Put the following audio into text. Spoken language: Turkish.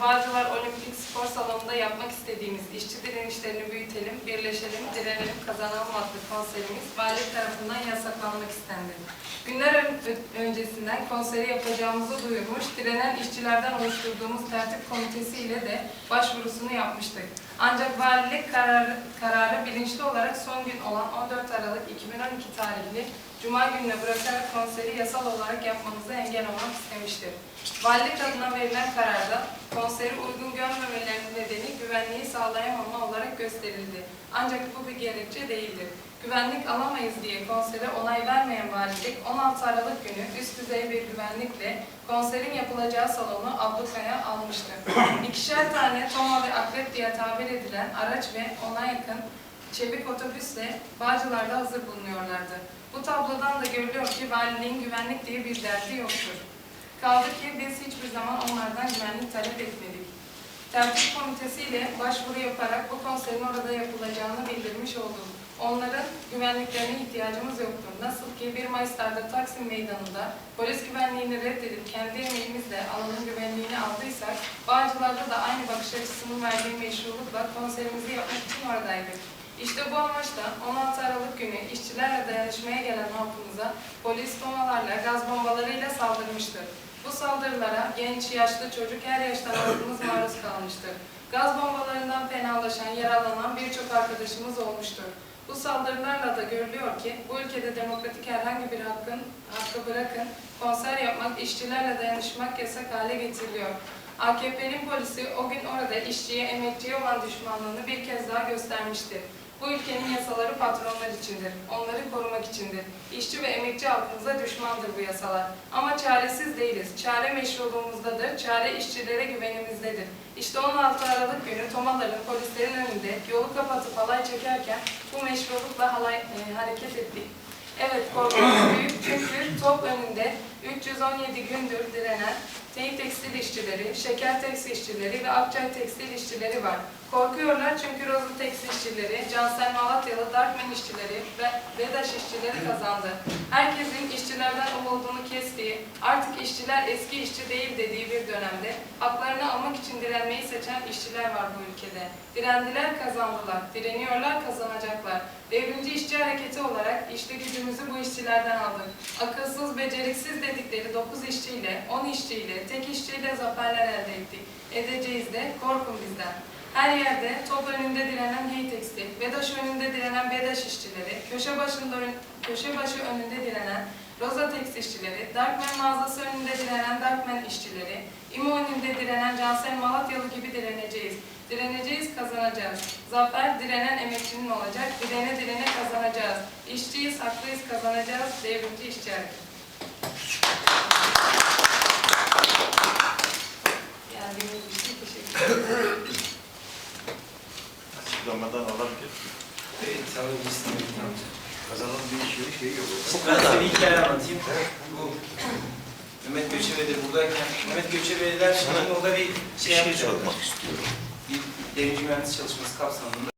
Bağcılar Olimpik Spor Salonu'nda yapmak istediğimiz işçi direnişlerini büyütelim, birleşelim, direnelim, kazanalım adlı konserimiz valilik tarafından yasaklanmak istendi. Günler ön- öncesinden konseri yapacağımızı duyurmuş, direnen işçilerden oluşturduğumuz tertip komitesi ile de başvurusunu yapmıştık. Ancak valilik kararı, kararı bilinçli olarak son gün olan 14 Aralık 2012 tarihli Cuma gününe bırakarak konseri yasal olarak yapmamıza engel olmak istemiştir. Valilik adına verilen kararda konseri uygun görmemelerinin nedeni güvenliği sağlayamama olarak gösterildi. Ancak bu bir gerekçe değildir. Güvenlik alamayız diye konsere onay vermeyen valilik 16 Aralık günü üst düzey bir güvenlikle konserin yapılacağı salonu ablukaya almıştı. İkişer tane Toma ve Akrep diye tabir edilen araç ve ona yakın çevik otobüsle Bağcılar'da hazır bulunuyorlardı. Bu tablodan da görülüyor ki valiliğin güvenlik diye bir derdi yoktur. Kaldı ki biz hiçbir zaman onlardan güvenlik talep etmedik. Tertip komitesiyle başvuru yaparak bu konserin orada yapılacağını bildirmiş olduk. Onların güvenliklerine ihtiyacımız yoktur. Nasıl ki 1 Mayıs'larda Taksim Meydanı'nda polis güvenliğini reddedip kendi emeğimizle alanın güvenliğini aldıysak, Bağcılar'da da aynı bakış açısının verdiği meşrulukla konserimizi yapmak için oradaydık. İşte bu amaçla 16 Aralık günü işçilerle dayanışmaya gelen halkımıza polis tomalarla, gaz bombalarıyla saldırmıştır. Bu saldırılara genç, yaşlı, çocuk her yaştan halkımız maruz kalmıştır. Gaz bombalarından fenalaşan, yaralanan birçok arkadaşımız olmuştur. Bu saldırılarla da görülüyor ki bu ülkede demokratik herhangi bir hakkın, hakkı bırakın konser yapmak, işçilerle dayanışmak yasak hale getiriliyor. AKP'nin polisi o gün orada işçiye, emekçiye olan düşmanlığını bir kez daha göstermiştir. Bu ülkenin yasaları patronlar içindir. Onları korumak içindir. İşçi ve emekçi halkımıza düşmandır bu yasalar. Ama çaresiz değiliz. Çare meşruluğumuzdadır. Çare işçilere güvenimizdedir. İşte 16 Aralık günü Tomaların polislerin önünde yolu kapatıp halay çekerken bu meşrulukla halay, e, hareket ettik. Evet korkumuz büyük çünkü top önünde 317 gündür direnen Teyit tekstil işçileri, şeker tekstil işçileri ve Akçay tekstil işçileri var. Korkuyorlar çünkü Rozlu tekstil işçileri, Cansel Malatyalı Darkman işçileri ve Vedaş işçileri kazandı. Herkesin işçilerden umudunu kestiği, artık işçiler eski işçi değil dediği bir dönemde haklarını almak için direnmeyi seçen işçiler var bu ülkede. Direndiler, kazandılar. Direniyorlar, kazanacaklar. Devrimci işçi hareketi olarak işte gücümüzü bu işçilerden aldık. Akılsız, beceriksiz dedikleri 9 işçiyle, 10 işçiyle, tek işçiyle zaferler elde ettik. Edeceğiz de korkun bizden. Her yerde top önünde direnen Hey Tekstil, Bedaş önünde direnen Bedaş işçileri, köşe başında köşe başı önünde direnen işçileri, Darkman mağazası önünde direnen Darkman işçileri, İMO önünde direnen Cansel Malatyalı gibi direneceğiz. Direneceğiz, kazanacağız. Zafer direnen emekçinin olacak, direne direne kazanacağız. İşçiyiz, haklıyız, kazanacağız. Devrimci işçi. Geldiğiniz için teşekkür ederim. Açıklamadan alabilir. Evet, tabii. Kazanan bir işi şey yok. Ben size bir hikaye anlatayım. Bu Mehmet Göçebe'de buradayken, Mehmet Göçebe'ler şimdi orada bir şey yapacak. istiyorum. Bir devrimci mühendis çalışması kapsamında